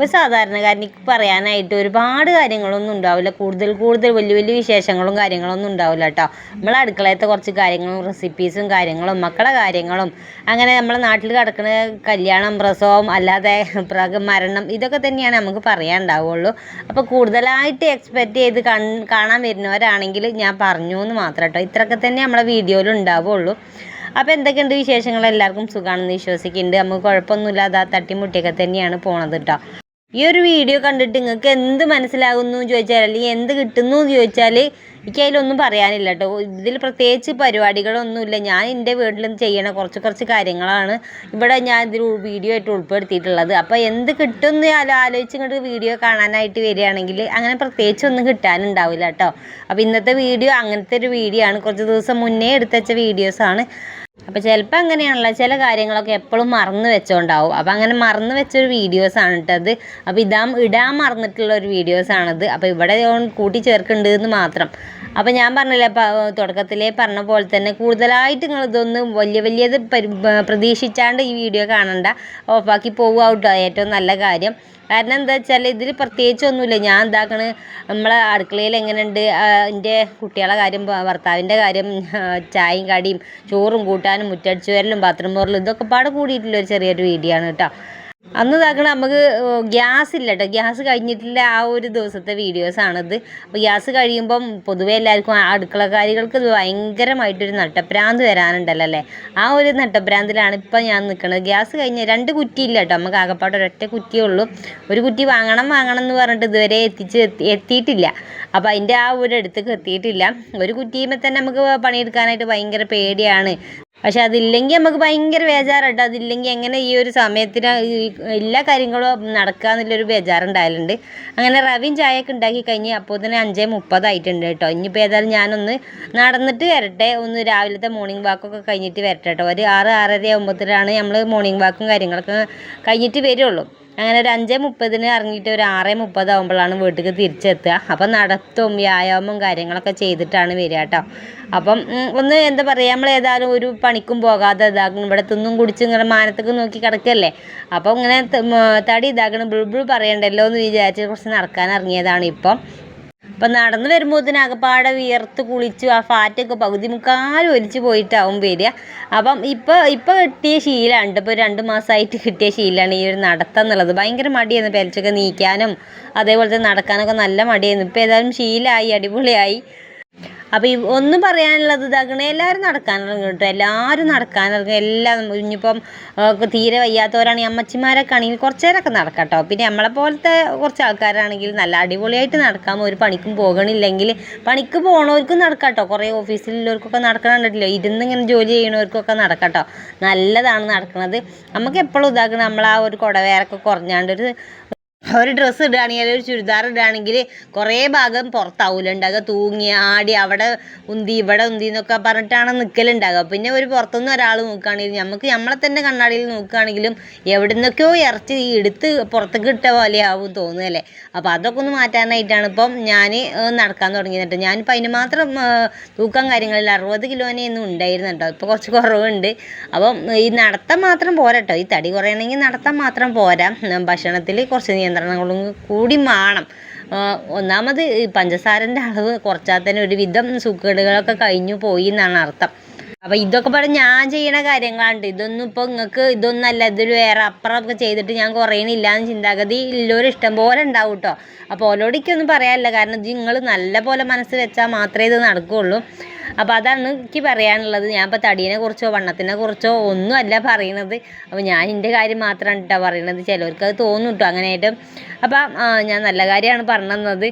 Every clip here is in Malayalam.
ഒരു സാധാരണക്കാരനിക്ക് പറയാനായിട്ട് ഒരുപാട് കാര്യങ്ങളൊന്നും ഉണ്ടാവില്ല. കൂടുതൽ കൂടുതൽ വലിയ വലിയ വിശേഷങ്ങളും കാര്യങ്ങളൊന്നും ഉണ്ടാവില്ല കേട്ടോ നമ്മളെ അടുക്കളയത്തെ കുറച്ച് കാര്യങ്ങളും റെസിപ്പീസും കാര്യങ്ങളും മക്കളെ കാര്യങ്ങളും അങ്ങനെ നമ്മളെ നാട്ടിൽ കിടക്കുന്ന കല്യാണം പ്രസവം അല്ലാതെ മരണം ഇതൊക്കെ തന്നെയാണ് നമുക്ക് പറയാനുണ്ടാവുള്ളൂ. അപ്പോൾ കൂടുതലായിട്ട് എക്സ്പെക്റ്റ് ചെയ്ത് കാണാൻ വരുന്നവരാണെങ്കിൽ ഞാൻ പറഞ്ഞു എന്ന് മാത്രം കേട്ടോ ഇത്രയൊക്കെ തന്നെ നമ്മളെ വീഡിയോയിൽ ഉണ്ടാവുള്ളൂ. അപ്പോൾ എന്തൊക്കെയുണ്ട് വിശേഷങ്ങൾ? എല്ലാവർക്കും സുഖമാണെന്ന് വിശ്വസിക്കുന്നുണ്ട്. നമുക്ക് കുഴപ്പമൊന്നുമില്ലാതെ ആ തട്ടിമുട്ടിയൊക്കെ തന്നെയാണ് പോണത് കേട്ടോ ഈ ഒരു വീഡിയോ കണ്ടിട്ട് നിങ്ങൾക്ക് എന്ത് മനസ്സിലാകുന്നു എന്ന് ചോദിച്ചാൽ അല്ലെങ്കിൽ എന്ത് കിട്ടുന്നു എന്ന് ചോദിച്ചാൽ എനിക്ക് അതിലൊന്നും പറയാനില്ല കേട്ടോ. ഇതിൽ പ്രത്യേകിച്ച് പരിപാടികളൊന്നുമില്ല. ഞാൻ എന്റെ വീട്ടിൽ ചെയ്യണ കുറച്ച് കുറച്ച് കാര്യങ്ങളാണ് ഇവിടെ ഞാൻ ഇതിൽ വീഡിയോ ആയിട്ട് ഉൾപ്പെടുത്തിയിട്ടുള്ളത്. അപ്പോൾ എന്ത് കിട്ടുമെന്ന് ആലോചിച്ച് ഇങ്ങോട്ട് വീഡിയോ കാണാനായിട്ട് വരികയാണെങ്കിൽ അങ്ങനെ പ്രത്യേകിച്ച് ഒന്നും കിട്ടാനുണ്ടാവില്ല കേട്ടോ. അപ്പോൾ ഇന്നത്തെ വീഡിയോ അങ്ങനത്തെ ഒരു വീഡിയോ ആണ്. കുറച്ച് ദിവസം മുന്നേ എടുത്തുവച്ച വീഡിയോസാണ് അപ്പോൾ ചിലപ്പോൾ അങ്ങനെയാണല്ലോ. ചില കാര്യങ്ങളൊക്കെ എപ്പോഴും മറന്നു വെച്ചോണ്ടാവും. അപ്പോൾ അങ്ങനെ മറന്നു വെച്ചൊരു ആണ് കേട്ടത് അപ്പോൾ ഇതാ ഇടാൻ മറന്നിട്ടുള്ള ഒരു വീഡിയോസ് ആണത്. അപ്പോൾ ഇവിടെ കൂട്ടി ചേർക്കുന്നുണ്ട് എന്ന് മാത്രം. അപ്പോൾ ഞാൻ പറഞ്ഞില്ല തുടക്കത്തിലേ പറഞ്ഞ പോലെ തന്നെ കൂടുതലായിട്ട് നിങ്ങൾ ഇതൊന്ന് വലിയ വലിയത് പരി പ്രതീക്ഷിച്ചാണ്ട് ഈ വീഡിയോ കാണണ്ട. ഓഫാക്കി പോവുക കേട്ടോ ഏറ്റവും നല്ല കാര്യം. കാരണം എന്താ വെച്ചാൽ ഇതിൽ പ്രത്യേകിച്ച് ഒന്നുമില്ല ഞാൻ എന്താക്കണ് നമ്മളെ അടുക്കളയിൽ എങ്ങനെയുണ്ട് എന്റെ കുട്ടികളെ കാര്യം ഭർത്താവിന്റെ കാര്യം ചായയും കടിയും ചോറും കൂട്ടാനും മുറ്റടിച്ചു വരലും ബാത്റൂം പോറലും ഇതൊക്കെ പാടെ കൂടിയിട്ടുള്ള ഒരു ചെറിയൊരു വീഡിയോ ആണ് കേട്ടോ. അന്ന് ഇതാക്കണ നമുക്ക് ഗ്യാസ് ഇല്ല കേട്ടോ ഗ്യാസ് കഴിഞ്ഞിട്ടില്ല ആ ഒരു ദിവസത്തെ വീഡിയോസാണിത് അപ്പോൾ ഗ്യാസ് കഴിയുമ്പം പൊതുവേ എല്ലാവർക്കും അടുക്കളക്കാരികൾക്ക് ഇത് ഭയങ്കരമായിട്ടൊരു നട്ടപ്രാന്ത് വരാനുണ്ടല്ലോ അല്ലേ? ആ ഒരു നട്ടപ്രാന്തിലാണ് ഇപ്പം ഞാൻ നിൽക്കുന്നത് ഗ്യാസ് കഴിഞ്ഞ രണ്ട് കുറ്റി ഇല്ല കേട്ടോ നമുക്ക് ആകപ്പാട് ഒരൊറ്റ കുറ്റിയേ ഉള്ളൂ. ഒരു കുറ്റി വാങ്ങണം വാങ്ങണം എന്ന് പറഞ്ഞിട്ട് ഇതുവരെ എത്തിച്ച് എത്തിയിട്ടില്ല. അപ്പോൾ അതിന്റെ ആ ഒരു അടുത്തേക്ക് എത്തിയിട്ടില്ല. ഒരു കുറ്റിയുമ്പോൾ തന്നെ നമുക്ക് പണിയെടുക്കാനായിട്ട് ഭയങ്കര പേടിയാണ്. പക്ഷെ അതില്ലെങ്കിൽ നമുക്ക് ഭയങ്കര ബേജാറാട്ടോ അതില്ലെങ്കിൽ എങ്ങനെ ഈ ഒരു സമയത്തിന് എല്ലാ കാര്യങ്ങളും നടക്കുക എന്നുള്ളൊരു ബേജാറുണ്ടായാലുണ്ട്. അങ്ങനെ റവിയും ചായയൊക്കെ ഉണ്ടാക്കി കഴിഞ്ഞ് അപ്പോൾ തന്നെ അഞ്ചേ മുപ്പതായിട്ടുണ്ട് കേട്ടോ. ഇനിയിപ്പോൾ ഏതായാലും ഞാനൊന്ന് നടന്നിട്ട് വരട്ടെ. ഒന്ന് രാവിലത്തെ മോർണിംഗ് വാക്കൊക്കെ കഴിഞ്ഞിട്ട് വരട്ടെ കേട്ടോ. ഒരു ആറ് ആറര ആകുമ്പോഴത്തേനാണ് നമ്മൾ മോർണിംഗ് വാക്കും കാര്യങ്ങളൊക്കെ കഴിഞ്ഞിട്ട് വരുള്ളൂ. അങ്ങനെ ഒരു അഞ്ചേ മുപ്പതിന് ഇറങ്ങിയിട്ട് ഒരു ആറേ മുപ്പതാകുമ്പോഴാണ് വീട്ടിലേക്ക് തിരിച്ചെത്തുക. അപ്പം നടത്തും വ്യായാമവും കാര്യങ്ങളൊക്കെ ചെയ്തിട്ടാണ് വരിക കേട്ടോ. അപ്പം ഒന്ന് എന്താ പറയുക നമ്മൾ ഏതായാലും ഒരു പണിക്കും പോകാതെ ഇതാക്കണം ഇവിടെ തിന്നും കുടിച്ച് ഇങ്ങനെ മാനത്തേക്ക് നോക്കി കിടക്കല്ലേ? അപ്പം ഇങ്ങനെ തടി ഇതാക്കണം ബിൾബിൾ പറയണ്ടല്ലോ എന്ന് വിചാരിച്ച് കുറച്ച് നടക്കാൻ ഇറങ്ങിയതാണ് ഇപ്പം. അപ്പം നടന്ന് വരുമ്പോൾ അകപ്പാടെ വിയർത്ത് കുളിച്ചു ആ ഫാറ്റൊക്കെ പകുതി മുക്കാലും ഒലിച്ച് പോയിട്ടാവും വരിക. അപ്പം ഇപ്പോൾ ഇപ്പോൾ കിട്ടിയ ശീലമുണ്ട് ഇപ്പോൾ രണ്ട് മാസമായിട്ട് കിട്ടിയ ശീലമാണ് ഈ ഒരു നടത്തം എന്നുള്ളത്. ഭയങ്കര മടിയായിരുന്നു പെലച്ചൊക്കെ നീക്കാനും അതേപോലെ തന്നെ നടക്കാനൊക്കെ നല്ല മടിയായിരുന്നു. ഇപ്പോൾ ഏതായാലും ശീലമായി അടിപൊളിയായി. അപ്പോൾ ഈ ഒന്ന് പറയാനുള്ളത് ഇതാക്കണേ എല്ലാവരും നടക്കാനിറങ്ങും കേട്ടോ. എല്ലാവരും നടക്കാനിറങ്ങും. എല്ലാം ഇനിയിപ്പം തീരെ വയ്യാത്തവരാണെങ്കിൽ അമ്മച്ചിമാരൊക്കെ ആണെങ്കിൽ കുറച്ച് നേരമൊക്കെ നടക്കാം കേട്ടോ. പിന്നെ നമ്മളെ പോലത്തെ കുറച്ച് ആൾക്കാരാണെങ്കിൽ നല്ല അടിപൊളിയായിട്ട് നടക്കാം. ഒരു പണിക്കും പോകണില്ലെങ്കിൽ പണിക്ക് പോകണവർക്കും നടക്കാം കേട്ടോ. കുറേ ഓഫീസിലുള്ളവർക്കൊക്കെ നടക്കണം ഇരുന്ന് ഇങ്ങനെ ജോലി ചെയ്യണവർക്കൊക്കെ നടക്കാം കേട്ടോ. നല്ലതാണ് നടക്കുന്നത് നമുക്ക് എപ്പോഴും ഇതാക്കണം. നമ്മൾ ആ ഒരു കുടവേരൊക്കെ കുറഞ്ഞാണ്ട് ഒരു ഒരു ഡ്രസ്സ് ഇടുകയാണെങ്കിൽ ഒരു ചുരിദാർ ഇടുകയാണെങ്കിൽ കുറേ ഭാഗം പുറത്താവൂല. ഉണ്ടാകുക തൂങ്ങി ആടി അവിടെ ഉന്തി ഇവിടെ ഉന്തി എന്നൊക്കെ പറഞ്ഞിട്ടാണ് നിൽക്കലുണ്ടാകുക പിന്നെ ഒരു പുറത്തുനിന്ന് ഒരാൾ നോക്കുകയാണെങ്കിൽ നമുക്ക് നമ്മളെ തന്നെ കണ്ണാടിയിൽ നോക്കുകയാണെങ്കിലും എവിടെ നിന്നൊക്കെയോ ഇറച്ചി എടുത്ത് പുറത്തേക്ക് ഇട്ട പോലെ ആവും തോന്നുകയല്ലേ. അപ്പോൾ അതൊക്കെ ഒന്ന് മാറ്റാനായിട്ടാണ് ഇപ്പം ഞാൻ നടക്കാൻ തുടങ്ങിയിട്ട് ഞാനിപ്പോൾ അതിന് മാത്രം തൂക്കം കാര്യങ്ങളിൽ അറുപത് കിലോനെ ഒന്നും ഉണ്ടായിരുന്നു ഇപ്പോൾ കുറച്ച് കുറവുണ്ട്. അപ്പം ഈ നടത്തം മാത്രം പോരാട്ടോ ഈ തടി കുറയണമെങ്കിൽ നടത്തം മാത്രം പോരാ. ഭക്ഷണത്തിൽ കുറച്ച് നിയന്ത്രണങ്ങളും കൂടി ആ, ഒന്നാമത് പഞ്ചസാരന്റെ അളവ് കുറച്ചാൽ തന്നെ ഒരുവിധം സുഖേടുകളൊക്കെ കഴിഞ്ഞു പോയി എന്നാണ് അർത്ഥം. അപ്പോൾ ഇതൊക്കെ പറഞ്ഞ് ഞാൻ ചെയ്യണ കാര്യങ്ങളാണ്. ഇതൊന്നും ഇപ്പോൾ നിങ്ങൾക്ക് ഇതൊന്നല്ല ഇതൊരു വേറെ അപ്പുറമൊക്കെ ചെയ്തിട്ട് ഞാൻ കുറയണില്ല എന്ന് ചിന്താഗതി ഉള്ളവർ ഇഷ്ടം പോലെ ഉണ്ടാവും കേട്ടോ അപ്പോൾ ഓലോടിക്കൊന്നും പറയാനില്ല. കാരണം ഇത് നിങ്ങൾ നല്ല പോലെ മനസ്സ് വെച്ചാൽ മാത്രമേ ഇത് നടക്കുകയുള്ളൂ അപ്പോൾ അതാണ് എനിക്ക് പറയാനുള്ളത്. ഞാൻ ഇപ്പോൾ തടീനെ കുറിച്ചോ വണ്ണത്തിനെ കുറിച്ചോ ഒന്നുമല്ല പറയണത്. അപ്പോൾ ഞാൻ എന്റെ കാര്യം മാത്രമാണ് കേട്ടോ പറയണത്. ചിലവർക്ക് അത് തോന്നും കേട്ടോ അങ്ങനെയായിട്ട് അപ്പം ഞാൻ നല്ല കാര്യമാണ് പറഞ്ഞു തന്നത്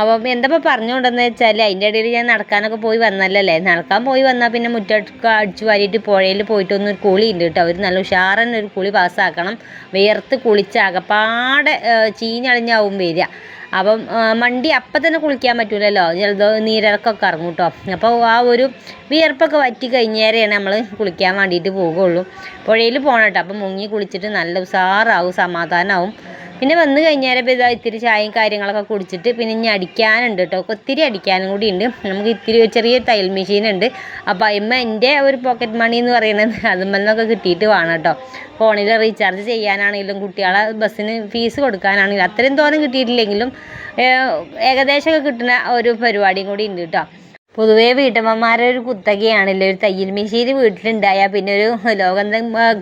അപ്പം എന്താ ഇപ്പോൾ പറഞ്ഞുകൊണ്ടെന്ന് വെച്ചാൽ അതിന്റെ ഇടയിൽ ഞാൻ നടക്കാനൊക്കെ പോയി വന്നല്ലേ നടക്കാൻ പോയി വന്നാൽ പിന്നെ മുറ്റൊക്കെ അടിച്ചു വാരിയിട്ട് പുഴയിൽ പോയിട്ടൊന്നും ഒരു കുളി ഉണ്ട് കേട്ടോ. അവർ നല്ല ഉഷാറൻ ഒരു കുളി പാസ്സാക്കണം. വിയർത്ത് കുളിച്ച് അകപ്പാടെ ചീഞ്ഞളിഞ്ഞാവും വരിക. അപ്പം മണ്ടി അപ്പം തന്നെ കുളിക്കാൻ പറ്റൂലല്ലോ? ജലദോ നീരിറക്കൊക്കെ ഇറങ്ങും കേട്ടോ. അപ്പോൾ ആ ഒരു വിയർപ്പൊക്കെ വറ്റി കഴിഞ്ഞേരെയാണ് നമ്മൾ കുളിക്കാൻ വേണ്ടിയിട്ട് പോകുള്ളൂ പുഴയിൽ പോകണം കേട്ടോ. അപ്പം മുങ്ങി കുളിച്ചിട്ട് നല്ല ഉഷാറാവും സമാധാനമാവും പിന്നെ വന്നു കഴിഞ്ഞാൽ ഇതാ ഇത്തിരി ചായയും കാര്യങ്ങളൊക്കെ കുടിച്ചിട്ട് പിന്നെ ഇനി അടിക്കാനുണ്ട് കേട്ടോ. ഒത്തിരി അടിക്കാനും കൂടി ഉണ്ട്. നമുക്ക് ഇത്തിരി ചെറിയ തയ്യൽ മെഷീൻ ഉണ്ട്. അപ്പോൾ അതിന്മേൽ എന്റെ ഒരു പോക്കറ്റ് മണി എന്ന് പറയുന്നത് അതുമെന്നൊക്കെ കിട്ടിയിട്ട് വേണം കേട്ടോ. ഫോണിൽ റീചാർജ് ചെയ്യാനാണെങ്കിലും കുട്ടികളെ ബസ്സിന് ഫീസ് കൊടുക്കാനാണെങ്കിലും അത്രയും തോനെ കിട്ടിയിട്ടില്ലെങ്കിലും ഏകദേശം ഏകദേശമൊക്കെ കിട്ടുന്ന ഒരു പരിപാടിയും കൂടി ഉണ്ട് കേട്ടോ. പൊതുവേ വീട്ടമ്മമാരെ ഒരു കുത്തകയാണല്ലോ. ഒരു തയ്യൽ മെഷീൻ വീട്ടിലുണ്ടായാൽ പിന്നെ ഒരു ലോകം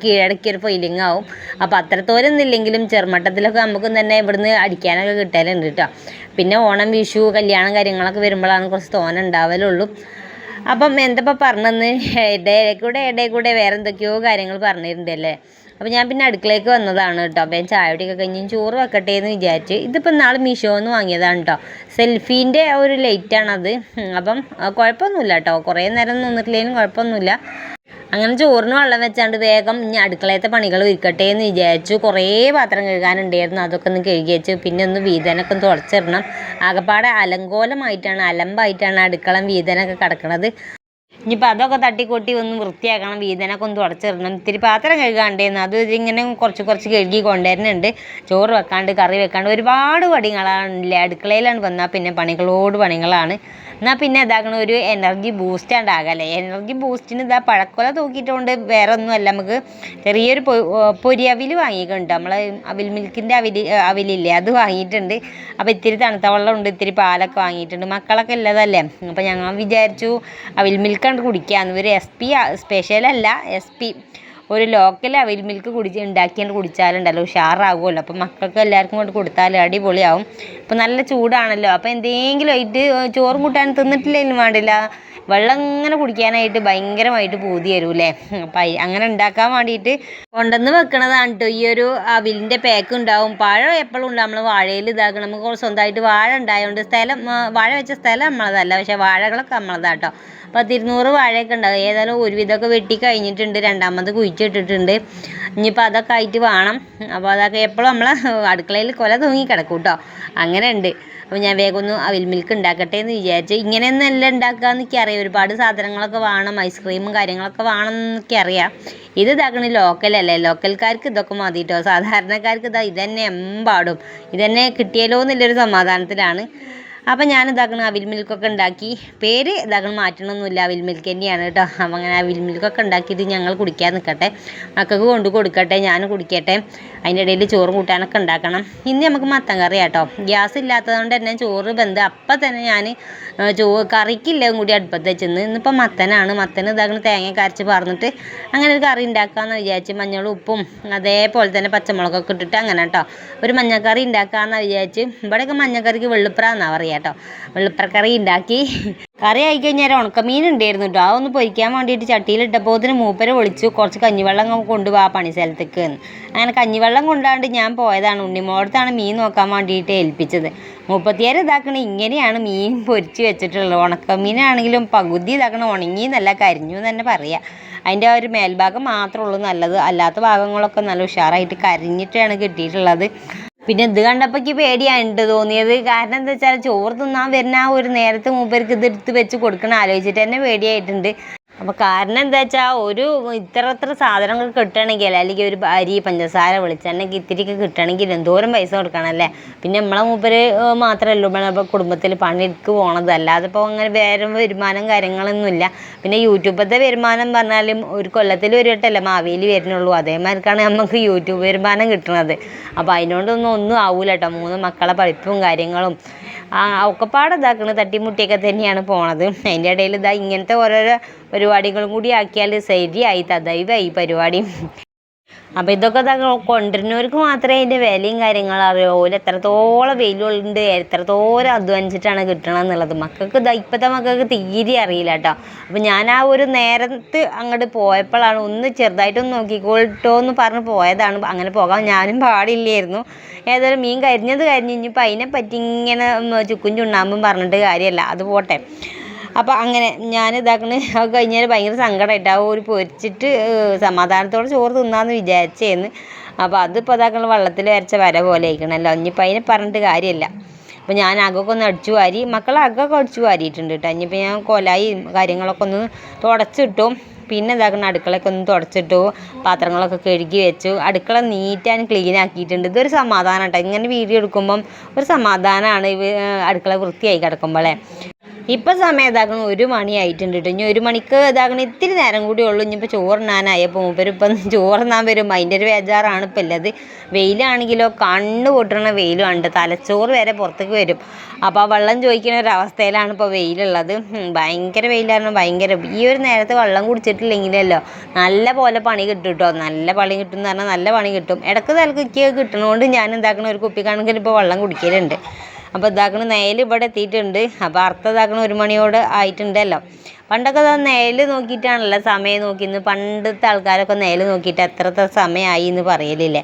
കീഴടക്കിയ ഒരു ഫീലിംഗ് ആവും. അപ്പോൾ അത്രത്തോലം ഇല്ലെങ്കിലും ചെറുമട്ടത്തിലൊക്കെ നമുക്കും തന്നെ ഇവിടുന്ന് അടിക്കാനൊക്കെ കിട്ടലുണ്ട് കേട്ടോ പിന്നെ ഓണം വിഷു കല്യാണം കാര്യങ്ങളൊക്കെ വരുമ്പോഴാണ് കുറച്ച് തോന ഉണ്ടാവലുള്ളൂ. അപ്പം എന്തപ്പോൾ പറഞ്ഞെന്ന്? ഇടയിൽ കൂടെ ഇടയിൽ കൂടെ വേറെ എന്തൊക്കെയോ കാര്യങ്ങൾ പറഞ്ഞിട്ടുണ്ടല്ലേ അപ്പോൾ ഞാൻ പിന്നെ അടുക്കളയ്ക്ക് വന്നതാണ് കേട്ടോ അപ്പം ഞാൻ ചായ കുടിയൊക്കെ കഴിഞ്ഞ് ചോറ് വെക്കട്ടെ എന്ന് വിചാരിച്ച്. ഇതിപ്പോൾ നാളെ മീഷോന്ന് വാങ്ങിയതാണ് കേട്ടോ സെൽഫീന്റെ ഒരു ലൈറ്റാണത് അപ്പം കുഴപ്പമൊന്നുമില്ല കേട്ടോ കുറേ നേരം നിന്നിട്ടില്ലെങ്കിലും കുഴപ്പമൊന്നുമില്ല അങ്ങനെ ചോറിന് വെള്ളം വെച്ചാണ്ട് വേഗം ഇനി അടുക്കളയത്തെ പണികൾ ഒരുക്കട്ടെ എന്ന് വിചാരിച്ചു. കുറേ പാത്രം കഴുകാനുണ്ടായിരുന്നു. അതൊക്കെ ഒന്ന് കഴുകി വെച്ചു പിന്നെ ഒന്ന് വീതനൊക്കെ ഒന്ന് തുടച്ചിടണം. ആകപ്പാടെ അലങ്കോലമായിട്ടാണ് അലമ്പായിട്ടാണ് അടുക്കളം വീതനൊക്കെ കിടക്കണത്. ഇനിയിപ്പോൾ അതൊക്കെ തട്ടിക്കൊട്ടി ഒന്ന് വൃത്തിയാക്കണം വീതനൊക്കെ ഒന്ന് തുടച്ചിടണം. ഇത്തിരി പാത്രം കഴുകാണ്ടേന്ന് അത് ഇങ്ങനെ കുറച്ച് കുറച്ച് കഴുകി കൊണ്ടുവരുന്നുണ്ട്. ചോറ് വെക്കാണ്ട് കറി വെക്കാണ്ട് ഒരുപാട് പണികളാണ് അടുക്കളയിലാണ് വന്നാൽ പിന്നെ പണികളോട് പണികളാണ്. എന്നാൽ പിന്നെ ഇതാക്കണ ഒരു എനർജി ബൂസ്റ്റ് ഉണ്ടാകല്ലേ എനർജി ബൂസ്റ്റിന് ഇതാ പഴക്കൊല തൂക്കിയിട്ടുണ്ട് വേറെ ഒന്നുമല്ല നമുക്ക് ചെറിയൊരു പൊരിയവിൽ വാങ്ങിയിട്ടുണ്ട്. നമ്മൾ അവിൽ മിൽക്കിന്റെ അവിൽ അവിലില്ലേ അത് വാങ്ങിയിട്ടുണ്ട്. അപ്പോൾ ഇത്തിരി തണുത്ത വെള്ളമുണ്ട് ഇത്തിരി പാലൊക്കെ വാങ്ങിയിട്ടുണ്ട്. മക്കളൊക്കെ ഉള്ളതല്ലേ? അപ്പോൾ ഞങ്ങൾ വിചാരിച്ചു അവിൽ മിൽക്കാണ് കുടിക്കാമെന്ന് ഒരു എസ് പി സ്പെഷ്യലല്ല എസ് പി ഒരു ലോക്കൽ അവിൽ മിൽക്ക് കുടിച്ച് ഉണ്ടാക്കിയാണ്ട് കുടിച്ചാലുണ്ടല്ലോ ഉഷാറാകുമല്ലോ അപ്പം മക്കൾക്ക് എല്ലാവർക്കും കൊണ്ട് കൊടുത്താൽ അടിപൊളിയാവും. അപ്പം നല്ല ചൂടാണല്ലോ. അപ്പോൾ എന്തെങ്കിലും ആയിട്ട് ചോറും കൂട്ടാൻ തിന്നിട്ടില്ലെങ്കിലും വേണ്ടില്ല. വെള്ളം ഇങ്ങനെ കുടിക്കാനായിട്ട് ഭയങ്കരമായിട്ട് പൂതി വരൂലേ അപ്പം അങ്ങനെ ഉണ്ടാക്കാൻ വേണ്ടിയിട്ട് കൊണ്ടുവന്ന് വെക്കണതാണ് കേട്ടോ ഈ ഒരു അവിലിന്റെ പാക്ക് ഉണ്ടാവും. പഴം എപ്പോഴും ഉണ്ടാവും. നമ്മൾ വാഴയിൽ ഇതാക്കണം. നമുക്ക് സ്വന്തമായിട്ട് വാഴ ഉണ്ടായതുകൊണ്ട് സ്ഥലം വാഴ വെച്ച സ്ഥലം നമ്മളതല്ല. പക്ഷേ വാഴകളൊക്കെ നമ്മളതാണ് കേട്ടോ പത്തിരുന്നൂറ് വാഴയൊക്കെ ഉണ്ടാവും ഏതായാലും ഒരുവിധമൊക്കെ വെട്ടി കഴിഞ്ഞിട്ടുണ്ട്. രണ്ടാമത് കുഴിച്ചിട്ടിട്ടുണ്ട്. ഇനിയിപ്പോൾ അതൊക്കെ ആയിട്ട് വേണം. അപ്പോൾ അതൊക്കെ എപ്പോഴും നമ്മളെ അടുക്കളയിൽ കൊല തൂങ്ങി കിടക്കും കേട്ടോ അങ്ങനെ ഉണ്ട്. അപ്പോൾ ഞാൻ വേഗം ഒന്ന് അവിൽ മിൽക്ക് ഉണ്ടാക്കട്ടെ എന്ന് വിചാരിച്ചു. ഇങ്ങനെയൊന്നല്ല ഉണ്ടാക്കുക എന്നൊക്കെ അറിയാം ഒരുപാട് സാധനങ്ങളൊക്കെ വേണം. ഐസ്ക്രീമും കാര്യങ്ങളൊക്കെ വേണം എന്നൊക്കെ അറിയാം ഇത് ഇതാക്കണ ലോക്കലല്ലേ ലോക്കൽക്കാർക്ക് ഇതൊക്കെ മതി കേട്ടോ സാധാരണക്കാർക്ക് ഇതാ ഇതന്നെ എമ്പാടും. ഇതന്നെ കിട്ടിയല്ലോ എന്നുള്ളൊരു സമാധാനത്തിലാണ്. അപ്പം ഞാൻ ഇതാക്കണം അവിൽ മിൽക്കൊക്കെ ഉണ്ടാക്കി. പേര് ഇതാക്കണം മാറ്റണമൊന്നുമില്ല അവിൽ മിൽക്ക് തന്നെയാണ് കേട്ടോ. അപ്പം അങ്ങനെ അവിൽ മിൽക്കൊക്കെ ഉണ്ടാക്കിയിട്ട് ഞങ്ങൾ കുടിക്കാൻ നിൽക്കട്ടെ മക്കൾക്ക് കൊണ്ട് കൊടുക്കട്ടെ ഞാൻ കുടിക്കട്ടെ. അതിന്റെ ഇടയിൽ ചോറും കൂട്ടാനൊക്കെ ഉണ്ടാക്കണം. ഇന്ന് നമുക്ക് മത്തൻ കറി കേട്ടോ ഗ്യാസ് ഇല്ലാത്തതുകൊണ്ട് തന്നെ ചോറ് ബന്ധം അപ്പം തന്നെ ഞാൻ ചോ കറിക്കില്ലതും കൂടി അടുപ്പത്ത് വെച്ചെന്ന് ഇന്നിപ്പോൾ മത്തനാണ്. മത്തൻ ഇതാക്കണം തേങ്ങ കരച്ച് പറഞ്ഞിട്ട് അങ്ങനെ ഒരു കറി ഉണ്ടാക്കാമെന്ന് വിചാരിച്ച് മഞ്ഞളും ഉപ്പും അതേപോലെ തന്നെ പച്ചമുളകൊക്കെ ഇട്ടിട്ട് അങ്ങനെ കേട്ടോ ഒരു മഞ്ഞക്കറി ഉണ്ടാക്കാമെന്ന് വിചാരിച്ച് ഇവിടെയൊക്കെ മഞ്ഞക്കറിക്ക് വെളുപ്പറ എന്നാണ് പറയുക കേട്ടോ വെളുപ്പറക്കറി കറി ഉണ്ടാക്കി. കറി ആയി കഴിഞ്ഞാൽ ഉണക്കമീൻ ഉണ്ടായിരുന്നു കേട്ടോ അതൊന്ന് പൊരിക്കാൻ വേണ്ടിയിട്ട് ചട്ടിയിലിട്ടപ്പോൾ ഇതിന് മൂപ്പര് വിളിച്ചു കുറച്ച് കഞ്ഞിവെള്ളം കൊണ്ടുപോകാ പണി സ്ഥലത്തേക്ക് അങ്ങനെ കഞ്ഞിവെള്ളം കൊണ്ടാണ്ട് ഞാൻ പോയതാണ്. ഉണ്ണിമോടത്താണ് മീൻ നോക്കാൻ വേണ്ടിയിട്ട് ഏൽപ്പിച്ചത്. മുപ്പത്തിയേര് ഇതാക്കണ ഇങ്ങനെയാണ് മീൻ പൊരിച്ച് വെച്ചിട്ടുള്ളത്. ഉണക്കമീനാണെങ്കിലും പകുതി ഇതാക്കണ ഉണങ്ങി എന്നല്ല കരിഞ്ഞു എന്ന് തന്നെ പറയാം. അതിന്റെ ആ ഒരു മേൽഭാഗം മാത്രമേ ഉള്ളൂ നല്ലത്. അല്ലാത്ത ഭാഗങ്ങളൊക്കെ നല്ല ഉഷാറായിട്ട് കരിഞ്ഞിട്ടാണ് കിട്ടിയിട്ടുള്ളത്. പിന്നെ ഇത് കണ്ടപ്പോൾ എനിക്ക് പേടിയായിട്ട് തോന്നിയത്. കാരണം എന്താ വെച്ചാൽ ചോറ് തിന്നാൻ വരുന്ന ആ ഒരു നേരത്ത് മൂപ്പർക്ക് ഇത് എടുത്ത് വെച്ച് കൊടുക്കണം ആലോചിച്ചിട്ട് തന്നെ പേടിയായിട്ടുണ്ട്. അപ്പോൾ കാരണം എന്താ വെച്ചാൽ ഒരു ഇത്ര ഇത്ര സാധനങ്ങൾ കിട്ടണമെങ്കിൽ അല്ലെങ്കിൽ ഒരു അരി പഞ്ചസാര വെളിച്ചെണ്ണയ്ക്ക് ഇത്തിരിയൊക്കെ കിട്ടണമെങ്കിൽ എന്തോരം പൈസ കൊടുക്കണമല്ലേ? പിന്നെ നമ്മളെ മൂപ്പര് മാത്രമല്ല നമ്മളെ കുടുംബത്തിൽ പണിക്ക് പോണത്. അല്ലാതെ ഇപ്പോൾ അങ്ങനെ വേറെ വരുമാനം കാര്യങ്ങളൊന്നുമില്ല പിന്നെ യൂട്യൂബത്തെ വരുമാനം പറഞ്ഞാലും ഒരു കൊല്ലത്തിൽ ഒരു വട്ടമല്ലേ മാവേലി വരുന്നുള്ളൂ. അതേമാതിരിക്കാണ് നമുക്ക് യൂട്യൂബ് വരുമാനം കിട്ടുന്നത് അപ്പോൾ അതിനോടൊന്നും ഒന്നും ആവൂല കേട്ടോ. മൂന്ന് മക്കളെ പഠിപ്പും കാര്യങ്ങളും. ആ ഒക്കെപ്പാടെ ഇതാക്കണ തട്ടിമുട്ടിയൊക്കെ തന്നെയാണ് പോണത്. അതിന്റെ ഇടയിൽ ഇതാ ഇങ്ങനത്തെ ഓരോരോ പരിപാടികളും കൂടി ആക്കിയാൽ ശരിയായി തദൈവായി പരിപാടി. അപ്പോൾ ഇതൊക്കെ ഇതാ കൊണ്ടുവരുന്നവർക്ക് മാത്രമേ അതിന്റെ വിലയും കാര്യങ്ങളും അറിയൂ. ഓൽ എത്രത്തോളം വെയിലുണ്ട് എത്രത്തോളം അധ്വാനിച്ചിട്ടാണ് കിട്ടണം എന്നുള്ളത്. മക്കൾക്ക് ഇപ്പത്തെ മക്കൾക്ക് തീരെ അറിയില്ല കേട്ടോ. അപ്പോൾ ഞാൻ ആ ഒരു നേരത്ത് അങ്ങോട്ട് പോയപ്പോഴാണ് ഒന്ന് ചെറുതായിട്ടൊന്ന് നോക്കിക്കോട്ടോ എന്ന് പറഞ്ഞ് പോയതാണ്. അങ്ങനെ പോകാൻ ഞാനും പാടില്ലായിരുന്നു. ഏതായാലും മീൻ കരിഞ്ഞത് കരിഞ്ഞ് ഇനിയിപ്പോൾ അതിനെ പറ്റി ഇങ്ങനെ ചുക്കും ചുണ്ണാമ്പും പറഞ്ഞിട്ട് കാര്യമല്ല. അത് പോട്ടെ. അപ്പോൾ അങ്ങനെ ഞാൻ ഇതാക്കണ്. അത് കഴിഞ്ഞാൽ ഭയങ്കര സങ്കടമായിട്ട് ആ ഒരു പൊരിച്ചിട്ട് സമാധാനത്തോടെ ചോറ് തിന്നാന്ന് വിചാരിച്ചേന്ന്. അപ്പോൾ അതിപ്പോൾ ഇതാക്കണ വെള്ളത്തിൽ വരച്ച വര പോലെ ആയിക്കണല്ലോ. ഇനിയിപ്പോൾ അതിനെ പറഞ്ഞിട്ട് കാര്യമില്ല അപ്പോൾ ഞാൻ അകമൊക്കെ ഒന്ന് അടിച്ചു വാരി മക്കൾ അകമൊക്കെ അടിച്ചു വാരിയിട്ടുണ്ട് കേട്ടോ ഇനിയിപ്പോൾ ഞാൻ കൊലായി കാര്യങ്ങളൊക്കെ ഒന്ന് തുടച്ചിട്ടു. പിന്നെ ഇതാക്കണം അടുക്കളയൊക്കെ ഒന്ന് തുടച്ചിട്ടു. പാത്രങ്ങളൊക്കെ കഴുകി വെച്ചു. അടുക്കള നീറ്റ് ആൻഡ് ക്ലീൻ ആക്കിയിട്ടുണ്ട്. ഇതൊരു സമാധാനം കേട്ടോ ഇങ്ങനെ വീഡിയോ എടുക്കുമ്പം ഒരു സമാധാനമാണ് അടുക്കള വൃത്തിയായി കിടക്കുമ്പോഴേ ഇപ്പം സമയം ഇതാക്കണം ഒരു മണി ആയിട്ടുണ്ട് കേട്ടോ ഇനി ഒരു മണിക്ക് ഇതാക്കണം ഇത്തിരി നേരം കൂടി ഉള്ളൂ. ഇനിയിപ്പോൾ ചോറിനാനായപ്പോൾ മൂപ്പരിപ്പം ചോറുണ്ണാൻ വരും. അതിന്റെ ഒരു ബേജാറാണ് ഇപ്പം ഉള്ളത് വെയിലാണെങ്കിലോ കണ്ണ് പൊട്ടണ വെയിലുണ്ട് തലച്ചോറ് വരെ പുറത്തേക്ക് വരും. അപ്പോൾ ആ വെള്ളം ചോദിക്കുന്ന ഒരു അവസ്ഥയിലാണ് ഇപ്പോൾ വെയിലുള്ളത്. ഭയങ്കര വെയിലായിരുന്നു. ഭയങ്കര ഈ ഒരു നേരത്തെ വെള്ളം കുടിച്ചിട്ടില്ലെങ്കിലല്ലോ നല്ല പോലെ പണി കിട്ടും കേട്ടോ നല്ല പണി കിട്ടും എന്ന് പറഞ്ഞാൽ നല്ല പണി കിട്ടും. ഇടയ്ക്ക് തലക്ക് കിട്ടണോണ്ട് ഞാൻ എന്താക്കണ ഒരു കുപ്പി കണക്കിന് ഇപ്പോൾ വെള്ളം കുടിക്കലുണ്ട്. അപ്പോൾ ഇതാക്കണ നേൽ ഇവിടെ എത്തിയിട്ടുണ്ട്. അപ്പോൾ അർത്ഥം ഇതാക്കണ ഒരു മണിയോട് ആയിട്ടുണ്ടല്ലോ. പണ്ടൊക്കെ ഇതാ നേൽ നോക്കിയിട്ടാണല്ലോ സമയം നോക്കിയിരുന്നത് പണ്ടത്തെ ആൾക്കാരൊക്കെ നേൽ നോക്കിയിട്ട് എത്രത്തെ സമയമായി എന്ന് പറയലില്ലേ.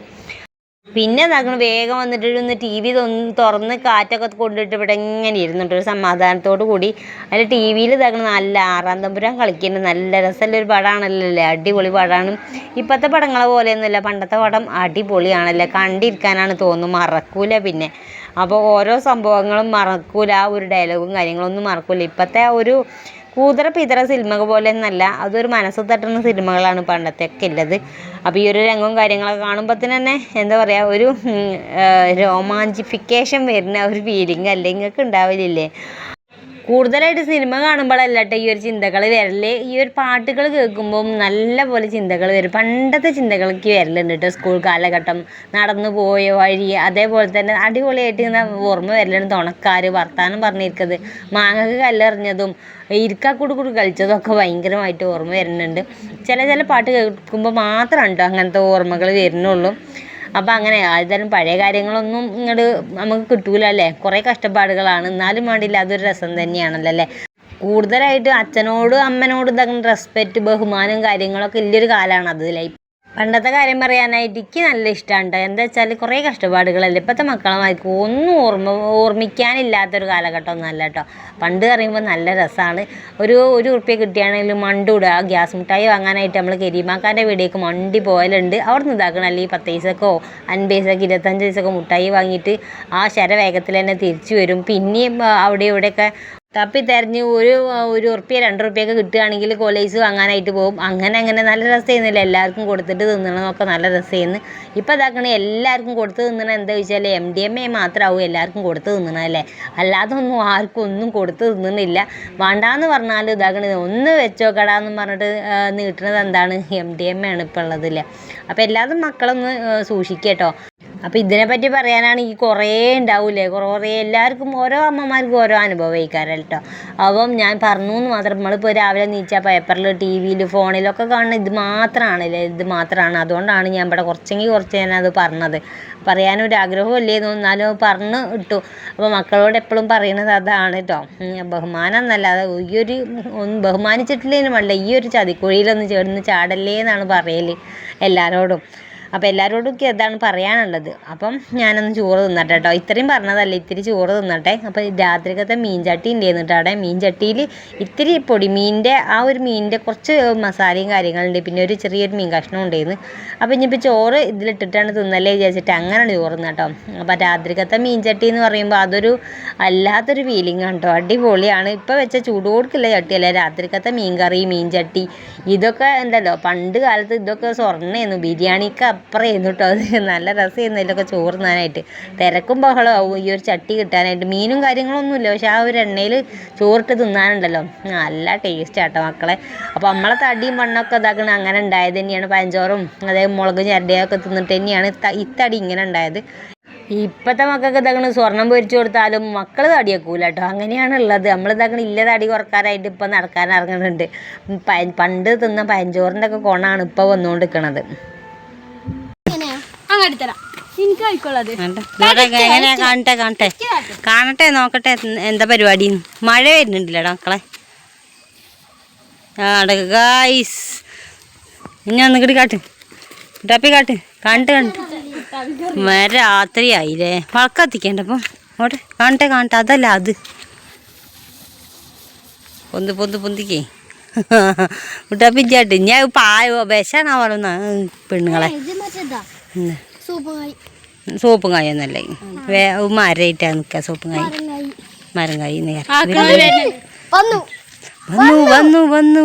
പിന്നെ ഇതാക്കണ വേഗം വന്നിട്ട് ഒന്ന് ടി വി തുറന്ന് കാറ്റൊക്കെ കൊണ്ടിട്ട് ഇവിടെ ഇങ്ങനെ ഇരുന്നിട്ട് ഒരു സമാധാനത്തോടു കൂടി അതിൽ ടി വിയിൽ ഇതാക്കണ നല്ല ആറാം തമ്പുരാൻ കളിക്കുന്നുണ്ട് നല്ല രസമുള്ള ഒരു പടമാണല്ലോ അല്ലേ? അടിപൊളി പടമാണ്. ഇപ്പോഴത്തെ പടങ്ങളെ പോലെയൊന്നുമില്ല. പണ്ടത്തെ പടം അടിപൊളിയാണല്ലേ. കണ്ടിരിക്കാനാണ് തോന്നുന്നു. മറക്കൂല പിന്നെ. അപ്പോൾ ഓരോ സംഭവങ്ങളും മറക്കൂല ആ ഒരു ഡയലോഗും കാര്യങ്ങളൊന്നും മറക്കൂല. ഇപ്പോഴത്തെ ഒരു കൂതറ പിതറ സിനിമ പോലെ ഒന്നല്ല അതൊരു മനസ്സ് തട്ടുന്ന സിനിമകളാണ് പണ്ടത്തെയൊക്കെ ഉള്ളത്. അപ്പോൾ ഈ ഒരു രംഗവും കാര്യങ്ങളൊക്കെ കാണുമ്പോൾ തന്നെ എന്താ പറയുക ഒരു രോമാഞ്ചിഫിക്കേഷൻ വരുന്ന ഒരു ഫീലിംഗ് അല്ലേ? നിങ്ങൾക്ക് ഉണ്ടാവില്ലേ കൂടുതലായിട്ട് സിനിമ കാണുമ്പോഴല്ലാട്ടെ ഈ ഒരു ചിന്തകൾ വരൽ. ഈ ഒരു പാട്ടുകൾ കേൾക്കുമ്പം നല്ല പോലെ ചിന്തകൾ വരും. പണ്ടത്തെ ചിന്തകളൊക്കെ വരലുണ്ട് കേട്ടോ. സ്കൂൾ കാലഘട്ടം നടന്നു പോയ വഴി. അതേപോലെ തന്നെ അടിപൊളിയായിട്ട് ഇങ്ങനെ ഓർമ്മ വരലുണ്ട് തുണക്കാർ വർത്താനം പറഞ്ഞിരിക്കുന്നത് മാങ്ങക്ക് കല്ലെറിഞ്ഞതും ഇരിക്കാക്കൂട് കൂടി കളിച്ചതൊക്കെ ഭയങ്കരമായിട്ട് ഓർമ്മ വരുന്നുണ്ട് ചില ചില പാട്ട് കേൾക്കുമ്പോൾ മാത്രമാണ് കേട്ടോ അങ്ങനത്തെ ഓർമ്മകൾ വരുന്നുള്ളൂ. അപ്പം അങ്ങനെ ആദ്യം പഴയ കാര്യങ്ങളൊന്നും ഇങ്ങോട്ട് നമുക്ക് കിട്ടൂല അല്ലേ കുറേ കഷ്ടപ്പാടുകളാണ്. എന്നാലും വേണ്ടിയില്ല അതൊരു രസം തന്നെയാണല്ലോ അല്ലേ? കൂടുതലായിട്ട് അച്ഛനോട് അമ്മനോട് ഇതൊക്കെ റെസ്പെക്റ്റ് ബഹുമാനം കാര്യങ്ങളൊക്കെ വലിയൊരു കാലമാണ് അത് ലൈഫ് പണ്ടത്തെ കാര്യം പറയാനായിട്ട് എനിക്ക് നല്ല ഇഷ്ടമാണ്. എന്താ വെച്ചാൽ കുറേ കഷ്ടപ്പാടുകളല്ലേ. ഇപ്പോഴത്തെ മക്കളുമായിരിക്കും ഒന്നും ഓർമ്മ ഓർമ്മിക്കാനില്ലാത്തൊരു കാലഘട്ടം ഒന്നല്ല കേട്ടോ പണ്ട് പറയുമ്പോൾ നല്ല രസമാണ് ഒരു ഒരു ഉറുപ്പ്യ കിട്ടിയാണെങ്കിലും മണ്ടൂടുക ഗ്യാസ് മിഠായി വാങ്ങാനായിട്ട് നമ്മൾ കരീമാക്കാന്റെ വീടേക്ക് മണ്ടി പോയാലുണ്ട്. അവിടെ നിന്ന് ഇതാക്കണം. അല്ലെങ്കിൽ പത്ത് പൈസക്കോ അൻപത് പൈസക്ക് ഇരുപത്തഞ്ച് പൈസക്കോ മുട്ടായി വാങ്ങിയിട്ട് ആ ശര വേഗത്തിൽ തന്നെ തിരിച്ചു വരും. പിന്നെയും അവിടെ ഇവിടെയൊക്കെ തപ്പി തെരഞ്ഞ് ഒരു ഒരു ഉറുപ്പ്യ രണ്ട് ഉറുപ്പ്യൊക്കെ കിട്ടുകയാണെങ്കിൽ കോളേജ് വാങ്ങാനായിട്ട് പോകും. അങ്ങനെ അങ്ങനെ നല്ല രസമായിരുന്നില്ല എല്ലാവർക്കും കൊടുത്തിട്ട് തിന്നണമൊക്കെ നല്ല രസമായിരുന്നു ഇപ്പം ഇതാക്കണേ എല്ലാവർക്കും കൊടുത്ത് തിന്നണ എന്താ വെച്ചാൽ എം ഡി എം എ മാത്രമാവും എല്ലാവർക്കും കൊടുത്ത് തിന്നണല്ലേ അല്ലാതെ ഒന്നും ആർക്കും ഒന്നും കൊടുത്ത് തിന്നണില്ല. വേണ്ടാന്ന് പറഞ്ഞാൽ ഇതാക്കണത് ഒന്ന് വെച്ചോക്കടാന്ന് പറഞ്ഞിട്ട് നീട്ടണത് എന്താണ്? എം ഡി എം എ ആണ് ഇപ്പം ഉള്ളതില്ലേ അപ്പോൾ എല്ലാതും മക്കളൊന്ന് സൂക്ഷിക്കുക സൂക്ഷിക്കട്ടോ അപ്പോൾ ഇതിനെപ്പറ്റി പറയാനാണെങ്കിൽ കുറേ ഉണ്ടാവില്ലേ കുറേ എല്ലാവർക്കും ഓരോ അമ്മമാർക്കും ഓരോ അനുഭവമായിക്കാരം കേട്ടോ അപ്പം ഞാൻ പറഞ്ഞു എന്ന് മാത്രം നമ്മളിപ്പോൾ രാവിലെ നീച്ചാൽ പേപ്പറിൽ ടി വിയിൽ ഫോണിലൊക്കെ കാണുന്ന ഇത് മാത്രമാണല്ലേ ഇത് മാത്രമാണ് അതുകൊണ്ടാണ് ഞാൻ ഇവിടെ കുറച്ചെങ്കിൽ കുറച്ച് ഞാൻ അത് പറഞ്ഞത്. പറയാനൊരു എന്നാലും അത് പറഞ്ഞ് ഇട്ടു. അപ്പോൾ മക്കളോട് എപ്പോഴും പറയുന്നത് അതാണ് കേട്ടോ ബഹുമാനം ബഹുമാനം എന്നല്ലാതെ ഈ ഒരു ഒന്നും ബഹുമാനിച്ചിട്ടില്ലേനും അല്ല ഈ ഒരു ചതിക്കുഴിയിലൊന്ന് ചേർന്ന് ചാടല്ലേ എന്നാണ് പറയൽ എല്ലാവരോടും അപ്പോൾ എല്ലാവരോടും എന്താണ് പറയാനുള്ളത്. അപ്പം ഞാനൊന്ന് ചോറ് തിന്നട്ടെ കേട്ടോ. ഇത്രയും പറഞ്ഞതല്ല ഇത്തിരി ചോറ് തിന്നട്ടെ. അപ്പോൾ രാത്രിക്കത്തെ മീൻചട്ടി ഉണ്ട് ഉണ്ടായിരുന്നു കേട്ടോ അവിടെ. മീൻചട്ടിയിൽ ഇത്തിരി പൊടി മീനിന്റെ ആ ഒരു മീനിന്റെ കുറച്ച് മസാലയും കാര്യങ്ങളുണ്ട് പിന്നെ ഒരു ചെറിയൊരു മീൻ കഷ്ണം ഉണ്ടായിരുന്നു അപ്പോൾ ഇനിയിപ്പോൾ ചോറ് ഇതിലിട്ടിട്ടാണ് തിന്നല്ലേ വിചാരിച്ചിട്ട് അങ്ങനെയാണ് ചോറ് കേട്ടോ. അപ്പോൾ രാത്രിക്കത്തെ മീൻചട്ടി എന്ന് പറയുമ്പോൾ അതൊരു അല്ലാത്തൊരു ഫീലിംഗ് കേട്ടോ. അടിപൊളിയാണ്. ഇപ്പോൾ വെച്ച കൊടുക്കില്ല ചട്ടിയല്ല? രാത്രിക്കത്തെ മീൻ കറി മീൻ ചട്ടി ഇതൊക്കെ എന്തല്ലോ പണ്ട് കാലത്ത് ഇതൊക്കെ സ്വർണമായിരുന്നു ബിരിയാണിക്ക് അപ്പുറമായിരുന്നു കേട്ടോ അത് നല്ല രസമായിരുന്നു ഇതിലൊക്കെ ചോറുന്നാനായിട്ട്. തിരക്കും ബഹളമാവും ഈ ഒരു ചട്ടി കിട്ടാനായിട്ട്. മീനും കാര്യങ്ങളൊന്നുമില്ല. പക്ഷെ ആ ഒരു എണ്ണയിൽ ചോറിട്ട് തിന്നാനുണ്ടല്ലോ. നല്ല ടേസ്റ്റ് ആട്ടോ മക്കളെ. അപ്പോൾ നമ്മളെ തടിയും മണ്ണൊക്കെ ഇതാക്കണ അങ്ങനെ ഉണ്ടായത് തന്നെയാണ്. പഞ്ചോറും അതായത് മുളക് ചരടിയൊക്കെ തിന്നിട്ട് തന്നെയാണ് ഇത്തടി തടി ഇങ്ങനെ ഉണ്ടായത്. ഇപ്പോഴത്തെ മക്കൾക്ക് ഇതാക്കണ സ്വർണം പൊരിച്ചു കൊടുത്താലും മക്കൾ തടിയാക്കൂല കേട്ടോ അങ്ങനെയാണ് ഉള്ളത് നമ്മൾ ഇതാക്കണ ഇല്ല തടി കുറക്കാനായിട്ട് ഇപ്പം നടക്കാൻ ഇറങ്ങുന്നുണ്ട് പണ്ട് തിന്ന പഞ്ചോറിന്റെ ഒക്കെ കോണാണ് ഇപ്പോൾ വന്നുകൊണ്ടിരിക്കണത്. അങ്ങോട്ട് തരാം എനിക്ക് ആയിക്കോളത്. എങ്ങനെയാ കാണട്ടെ കാണട്ടെ. കാണട്ടെ നോക്കട്ടെ എന്താ പരിപാടി മഴ വരുന്നുണ്ടല്ലേടാ മക്കളെ. ഗായ്സ് ഇനി ഒന്ന് കിട്ടി. കാട്ട് ടപ്പി കാട്ട്. കണ്ട് കണ്ട്. രാത്രി രാത്രിയായില്ലേ. വളക്കത്തിക്കണ്ട അപ്പം. ഓട്ടെ കാണട്ടെ കാണട്ടെ. അതല്ല അത്. പൊന്ത് പൊന്ത് പൊന്തിക്കേ. ഉട്ടപ്പിച്ചാട്ട് ഞാൻ പായോ വിഷാണാവാളൊന്ന പെണ്ണുങ്ങളെ. കായ സോപ്പും കായൊന്നല്ലേ വേ മരയിട്ടാ നിക്ക സോപ്പും കായ മരം കായ വന്നു. വന്നു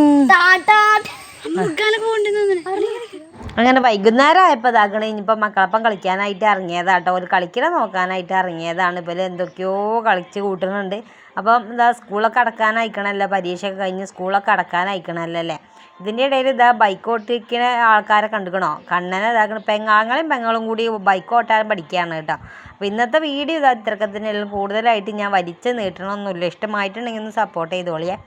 അങ്ങനെ വൈകുന്നേരം ആയപ്പോൾ ഇതാക്കണ ഇനിയിപ്പോൾ മക്കളപ്പം കളിക്കാനായിട്ട് ഇറങ്ങിയതാട്ടോ. ഒരു കളിക്കണ നോക്കാനായിട്ട് ഇറങ്ങിയതാണ്. ഇപ്പോൾ എന്തൊക്കെയോ കളിച്ച് കൂട്ടുന്നുണ്ട്. അപ്പം എന്താ സ്കൂളൊക്കെ അടക്കാനായിക്കണല്ലോ? പരീക്ഷയൊക്കെ കഴിഞ്ഞ് സ്കൂളൊക്കെ അടക്കാനായിക്കണല്ലോ അല്ലേ? ഇതിന്റെ ഇടയിൽ ഇതാ ബൈക്ക് ഓട്ടിക്കുന്ന ആൾക്കാരെ കണ്ടുക്കണോ? കണ്ണനെ ഇതാക്കണം പെങ്ങാങ്ങളും പെങ്ങളും കൂടി ബൈക്ക് ഓട്ടാൻ പഠിക്കുകയാണ് കേട്ടോ. അപ്പോൾ ഇന്നത്തെ വീഡിയോ ഇതാ ഇത്രക്കത്തിനെല്ലാം കൂടുതലായിട്ട് ഞാൻ വലിച്ച് നീട്ടണമൊന്നുമില്ല. ഇഷ്ടമായിട്ടുണ്ടെങ്കിൽ ഒന്ന് സപ്പോർട്ട് ചെയ്തോളിയേ.